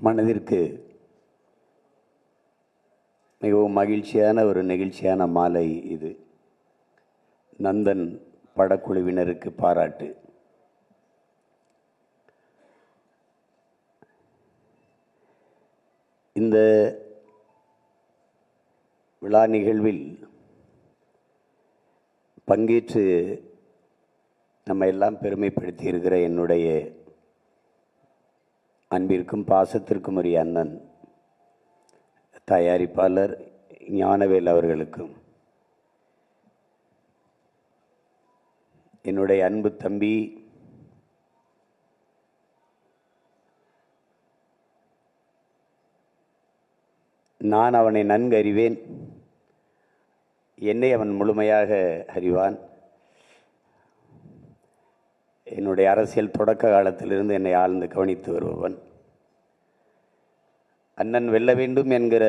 மனதிற்கு மிகவும் மகிழ்ச்சியான ஒரு நெகிழ்ச்சியான மாலை இது. நந்தன் படக்குழுவினருக்கு பாராட்டு. இந்த விழா நிகழ்வில் பங்கேற்று நம்ம எல்லாம் பெருமைப்படுத்தியிருக்கிற என்னுடைய அன்பிற்கும் பாசத்திற்கும் உரிய அண்ணன் தயாரிப்பாளர் ஞானவேல் அவர்களுக்கும் என்னுடைய அன்பு தம்பி நான் அவனை நன்கு அறிவேன் என்னை அவன் முழுமையாக அறிவான். என்னுடைய அரசியல் தொடக்க காலத்திலிருந்து என்னை ஆழ்ந்து கவனித்து வருபவன். அண்ணன் வெல்ல வேண்டும் என்கிற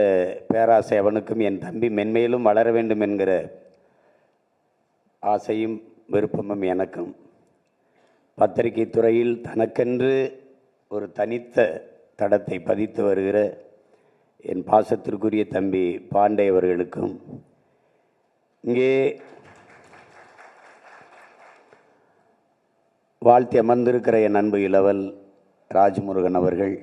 பேராசை அவனுக்கும் என் தம்பி மென்மேலும் வளர வேண்டும் என்கிற ஆசையும் விருப்பமும் எனக்கும். பத்திரிகை துறையில் தனக்கென்று ஒரு தனித்த தடத்தை பதித்து வருகிற என் பாசத்திற்குரிய தம்பி பாண்டே அவர்களுக்கும் இங்கே வாழ்த்தி அமர்ந்திருக்கிற என் அன்பு இளவல் ராஜ்முருகன் அவர்கள்.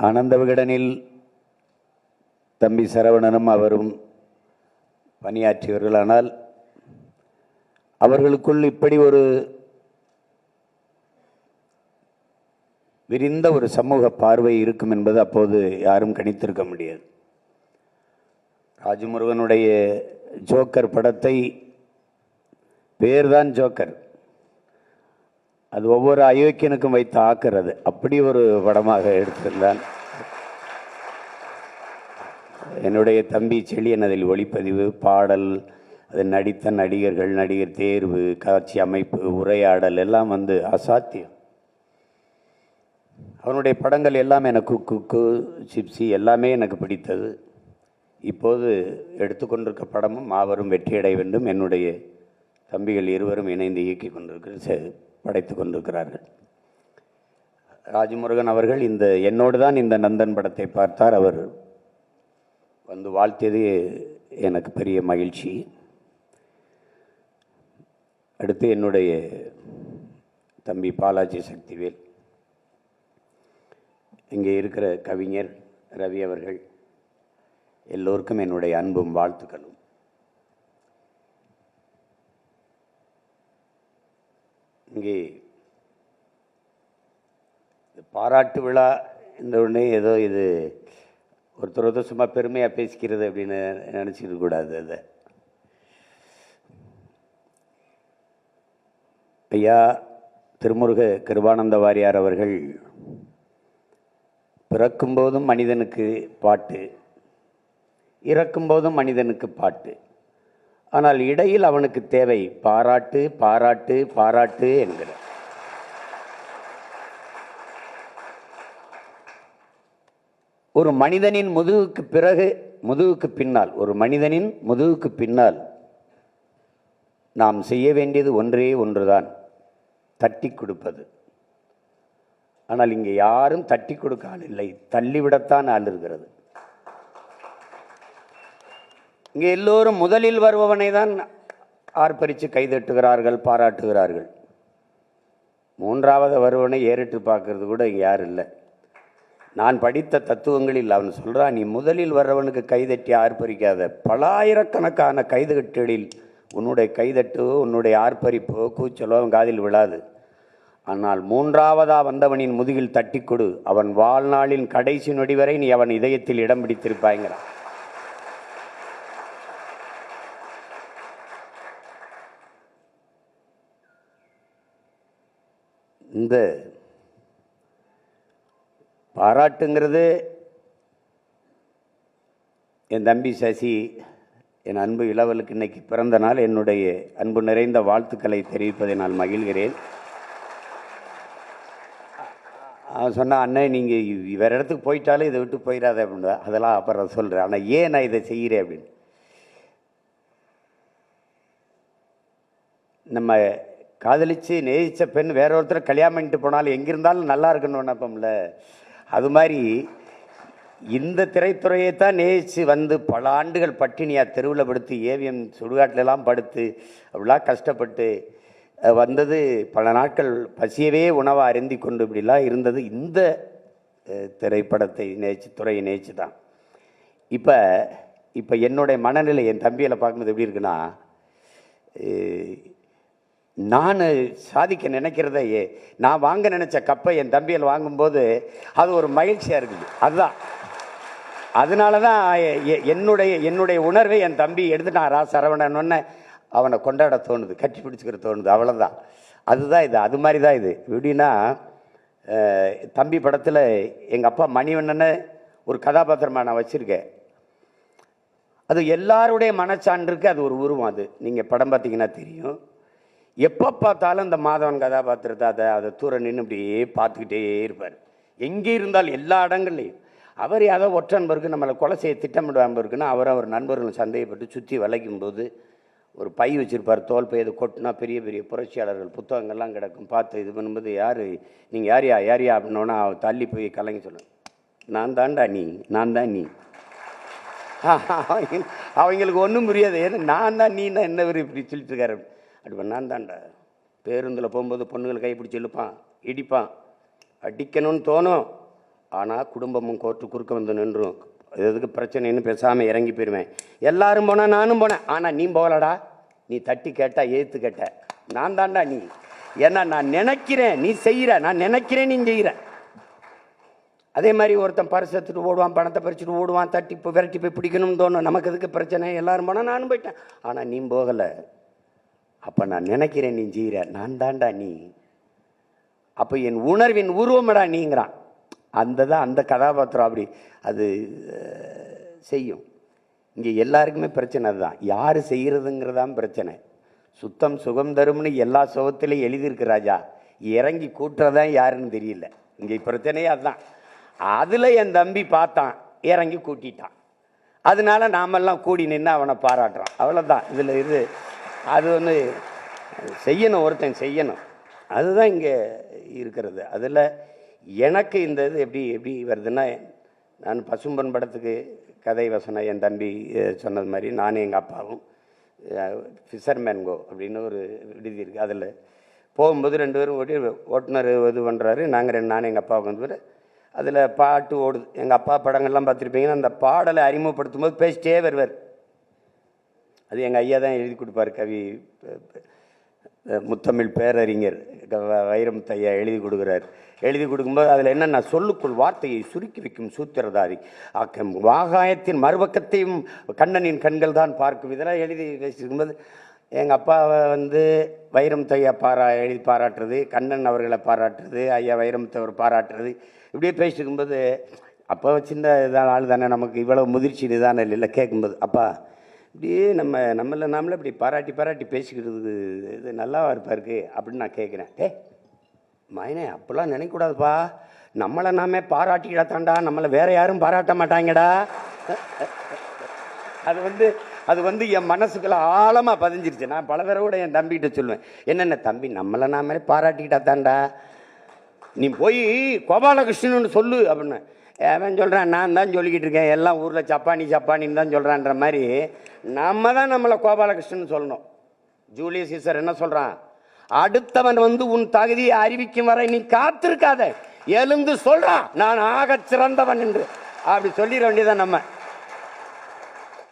ஆனந்த விகடனில் தம்பி சரவணனும் அவரும் பணியாற்றியவர்கள் ஆனால் அவர்களுக்குள் இப்படி ஒரு விரிந்த ஒரு சமூக பார்வை இருக்கும் என்பது அப்போது யாரும் கணித்திருக்க முடியாது. ராஜமுருகனுடைய ஜோக்கர் படத்தை பேர்தான் ஜோக்கர். அது ஒவ்வொரு அயோக்கியனுக்கும் வைத்து ஆக்கிறது. அப்படி ஒரு படமாக எடுத்திருந்தான். என்னுடைய தம்பி செழியன் அதில் ஒளிப்பதிவு பாடல் அது நடித்த நடிகர்கள் நடிகர் தேர்வு காட்சி அமைப்பு உரையாடல் எல்லாம் வந்து அசாத்தியம். அவனுடைய படங்கள் எல்லாம் எனக்கு குக்கு சிப்ஸி எல்லாமே எனக்கு பிடித்தது. இப்போது எடுத்துக்கொண்டிருக்க படமும் மாபெரும் வெற்றியடைய வேண்டும். என்னுடைய தம்பிகள் இருவரும் இணைந்து இயக்கி கொண்டிருக்கிற படைத்து கொண்டிருக்கிறார்கள். ராஜமுருகன் அவர்கள் இந்த என்னோடு தான் இந்த நந்தன் படத்தை பார்த்தார். அவர் வந்து வாழ்த்தியது எனக்கு பெரிய மகிழ்ச்சி. அடுத்து என்னுடைய தம்பி பாலாஜி சக்திவேல். இங்கே இருக்கிற கவிஞர் ரவி அவர்கள் எல்லோருக்கும் என்னுடைய அன்பும் வாழ்த்துக்களும். இங்கே பாராட்டு விழா இந்த உடனே ஏதோ இது ஒருத்தர் ஒருத்தர் சும்மா பெருமையாக பேசிக்கிறது அப்படின்னு நினச்சிக்க கூடாது அதை. ஐயா திருமுருக கிருபானந்த வாரியார் அவர்கள் பிறக்கும்போதும் மனிதனுக்கு பாட்டு இறக்கும்போதும் மனிதனுக்கு பாட்டு. ஆனால் இடையில் அவனுக்கு தேவை பாராட்டு பாராட்டு பாராட்டு என்கிற ஒரு மனிதனின் முதுகுக்கு பிறகு முதுகுக்கு பின்னால் ஒரு மனிதனின் முதுகுக்கு பின்னால் நாம் செய்ய வேண்டியது ஒன்றே ஒன்றுதான் தட்டி கொடுப்பது. ஆனால் இங்கே யாரும் தட்டி கொடுக்க ஆள் இல்லை தள்ளிவிடத்தான் ஆள் இருக்கிறது. இங்கே எல்லோரும் முதலில் வருபவனை தான் ஆர்ப்பரித்து கைதட்டுகிறார்கள் பாராட்டுகிறார்கள். மூன்றாவது வருவனை ஏறிட்டு பார்க்கறது கூட இங்கே யாரும் இல்லை. நான் படித்த தத்துவங்களில் அவன் சொல்கிறான் நீ முதலில் வர்றவனுக்கு கைதட்டி ஆர்ப்பரிக்காத பலாயிரக்கணக்கான கைதுகட்டுகளில் உன்னுடைய கைதட்டு உன்னுடைய ஆர்ப்பரிப்போ கூச்சலோ அவன் காதில் விழாது. ஆனால் மூன்றாவதா வந்தவனின் முதுகில் தட்டி கொடு. அவன் வாழ்நாளின் கடைசி நொடி வரை நீ அவன் இதயத்தில் இடம் பிடித்திருப்பாய்ங்கிறான் இந்த பாராட்டுங்கிறது என் தம்பி சசி என் அன்பு இளவலுக்கு இன்னைக்கு பிறந்த நாள். என்னுடைய அன்பு நிறைந்த வாழ்த்துக்களை தெரிவிப்பதை நான் மகிழ்கிறேன். அவன் சொன்னான் அண்ணன் நீங்கள் வேறு இடத்துக்கு போயிட்டாலும் இதை விட்டு போயிடாத அப்படின்னு அதெல்லாம் அப்புறம் சொல்கிறேன் ஆனால் ஏன் நான் இதை செய்கிறேன் அப்படின்னு. நம்ம காதலித்து நேசித்த பெண் வேற ஒருத்தர் கல்யாணம் பண்ணிட்டு போனாலும் எங்கிருந்தாலும் நல்லா இருக்குன்னு நினைப்போம்ல அது மாதிரி இந்த திரைத்துறையை தான் நேசித்து வந்து பல ஆண்டுகள் பட்டினியாக தெருவில் படுத்து ஏவிஎம் சுடுகாட்டிலலாம் படுத்து அப்படிலாம் கஷ்டப்பட்டு வந்தது பல நாட்கள் பசியவே உணவாக அருந்தி கொண்டு இப்படிலாம் இருந்தது. இந்த திரைப்படத்தை நேச்சு துறையை நேச்சு தான். இப்போ இப்போ என்னுடைய மனநிலை என் தம்பியில் பார்க்கும்போது எப்படி இருக்குன்னா நான் சாதிக்க நினைக்கிறத நான் வாங்க நினச்ச கப்பை என் தம்பியில் வாங்கும்போது அது ஒரு மகிழ்ச்சியாக இருக்குது. அதுதான். அதனால தான் எ- என்னுடைய என்னுடைய உணர்வை என் தம்பி எடுத்துட்டான் ரா சரவணன்னு அவனை கொண்டாட தோணுது கட்டி பிடிச்சிக்கிற தோணுது அவ்வளோதான் அதுதான் இது அது மாதிரி தான் இது எப்படின்னா தம்பி படத்தில் எங்கள் அப்பா மணிவண்ணனை ஒரு கதாபாத்திரமாக நான் வச்சுருக்கேன். அது எல்லாருடைய மனச்சான்றுக்கு அது ஒரு உருவம் அது. நீங்கள் படம் பார்த்தீங்கன்னா தெரியும். எப்போ பார்த்தாலும் இந்த மாதவன் கதாபாத்திரத்தை அதை அதை தூர நின்று இப்படியே பார்த்துக்கிட்டே இருப்பார். எங்கே இருந்தால் எல்லா இடங்கள்லையும். அவர் யாரோ ஒற்ற நண்பருக்கு நம்மளை கொலை செய்ய திட்டமிடுவாம்பருக்குன்னா அவர் அவர் நண்பர்கள் சந்தேகப்பட்டு சுற்றி வளைக்கும் போது ஒரு பை வச்சுருப்பார் தோல் பை அது கொட்டினா பெரிய பெரிய புரட்சியாளர்கள் புத்தகங்கள்லாம் கிடக்கும். பார்த்து இது பண்ணும்போது யார்? நீங்கள் யாரியா? யாரியா? அப்படின்னோன்னா அவர் தள்ளி போய் கலங்கி சொல்லுவேன். நான் தான்டா நீ நான் தான் நீ. அவங்களுக்கு ஒன்றும் புரியாது. ஏன்னா நான் தான் நீனா என்ன இவர் இப்படி சொல்லிட்டு இருக்காரு? அப்படி நான் தான்டா பேருந்தில் போகும்போது பொண்ணுங்களை கைப்பிடிச்சு இழுப்பான் இடிப்பான். அடிக்கணும்னு தோணும். ஆனால் குடும்பமும் கோர்ட்டு குறுக்க வந்து நின்றும். எதுக்கு பிரச்சனைன்னு பேசாமல் இறங்கி போயிடுவேன் எல்லாரும் போனால் நானும் போனேன். ஆனால் நீ போகலடா. நீ தட்டி கேட்டா ஏற்று கேட்ட. நான் தான்டா நீ. ஏன்னா நான் நினைக்கிறேன். நீ செய்கிற நான் நினைக்கிறேன் நீ செய்கிற அதே மாதிரி ஒருத்தன் பரிசு எடுத்துட்டு ஓடுவான் பணத்தை பறிச்சுட்டு ஓடுவான் தட்டி இப்போ விரட்டி போய் பிடிக்கணும்னு தோணும். நமக்கு எதுக்கு பிரச்சனை? எல்லாரும் போனால் நானும் போயிட்டேன். ஆனால் நீ போகலை. அப்போ நான் நினைக்கிறேன் நீ ஜீர நான் தான்டா நீ. அப்போ என் உணர்வின் உருவமடா நீங்கிறான். அந்த தான் அந்த கதாபாத்திரம் அப்படி அது செய்யும். இங்கே எல்லாருக்குமே பிரச்சனை அதுதான். யார் செய்கிறதுங்கிறதான் பிரச்சனை. சுத்தம் சுகம் தரும்னு எல்லா சுகத்திலையும் எழுதியிருக்கு ராஜா. இறங்கி கூட்டுறதான் யாருன்னு தெரியல. இங்கே பிரச்சனையே அதுதான். அதில் என் தம்பி பார்த்தான் இறங்கி கூட்டிட்டான். அதனால நாமெல்லாம் கூடி நின்று அவனை பாராட்டுறான் அவ்வளோதான் இதில் இது அது வந்து செய்யணும் ஒருத்தன் செய்யணும். அதுதான் இங்கே இருக்கிறது. அதில் எனக்கு இந்த இது எப்படி எப்படி வருதுன்னா நான் பசும்பன் படத்துக்கு கதை வசனம் என் தம்பி சொன்னது மாதிரி நானும் எங்கள் அப்பாவும் ஃபிஷர்மேன் கோ அப்படின்னு ஒரு விடுதி இருக்குது அதில் போகும்போது ரெண்டு பேரும் ஓட்டி ஓட்டுநர் இது பண்ணுறாரு நாங்கள் ரெண்டு நானும் எங்கள் அப்பா வந்து அதில் பாட்டு ஓடுது. எங்கள் அப்பா படங்கள்லாம் பார்த்துருப்பீங்கன்னா அந்த பாடலை அறிமுகப்படுத்தும் போது பேசிட்டே வருவார். அது எங்கள் ஐயா தான் எழுதி கொடுப்பார் கவி முத்தமிழ் பேரறிஞர் வைரமுத்து ஐயா எழுதி கொடுக்குறார். எழுதி கொடுக்கும்போது அதில் என்னென்ன சொல்லுக்குள் வார்த்தையை சுருக்கி வைக்கும் சூத்திரதாரி. ஆக்கம் வாகாயத்தின் மறுபக்கத்தையும் கண்ணனின் கண்கள் தான் பார்க்கும். இதெல்லாம் எழுதி வச்சிருக்கும்போது எங்கள் அப்பாவை வந்து வைரமுத்து ஐயா பாரா எழுதி பாராட்டுறது கண்ணன் அவர்களை பாராட்டுறது ஐயா வைரமுத்து அவர் பாராட்டுறது. இப்படியே பேசிட்டு இருக்கும்போது அப்போ சின்ன இதான் ஆள் தானே நமக்கு இவ்வளவு முதிர்ச்சி இதானே இல்லை கேட்கும்போது அப்பா இப்படியே நம்ம நம்மள நாமளே இப்படி பாராட்டி பாராட்டி பேசிக்கிறது இது நல்லாவா இருப்பாருக்கு அப்படின்னு நான் கேட்குறேன். ஏ மைனே அப்போல்லாம் நினைக்கக்கூடாதுப்பா. நம்மளை நாமே பாராட்டிக்கிடா தாண்டா. நம்மளை வேற யாரும் பாராட்ட மாட்டாங்கடா. அது வந்து அது வந்து என் மனசுக்குள்ள ஆழமாக பதிஞ்சிருச்சு. நான் பல பேரை கூட என் தம்பிகிட்ட சொல்லுவேன். என்னென்ன தம்பி நம்மளை நாமே பாராட்டிக்கிட்டா தாண்டா. நீ போய் கோபாலகிருஷ்ணன் சொல்லு அப்படின்னு அவன் சொல்கிறான் நான் தான் சொல்லிக்கிட்டு இருக்கேன். எல்லாம் ஊரில் சப்பானி சப்பானின்னு தான் சொல்கிறான்ற மாதிரி நம்ம தான் நம்மளை கோபாலகிருஷ்ணன் சொல்லணும். ஜூலிய சீசர் என்ன சொல்கிறான் அடுத்தவன் வந்து உன் தகுதியை அறிவிக்கும் வரை நீ காத்திருக்காத. எழுந்து சொல்கிறான் நான் ஆக சிறந்தவன் என்று. அப்படி சொல்லிட வேண்டியதான் நம்ம.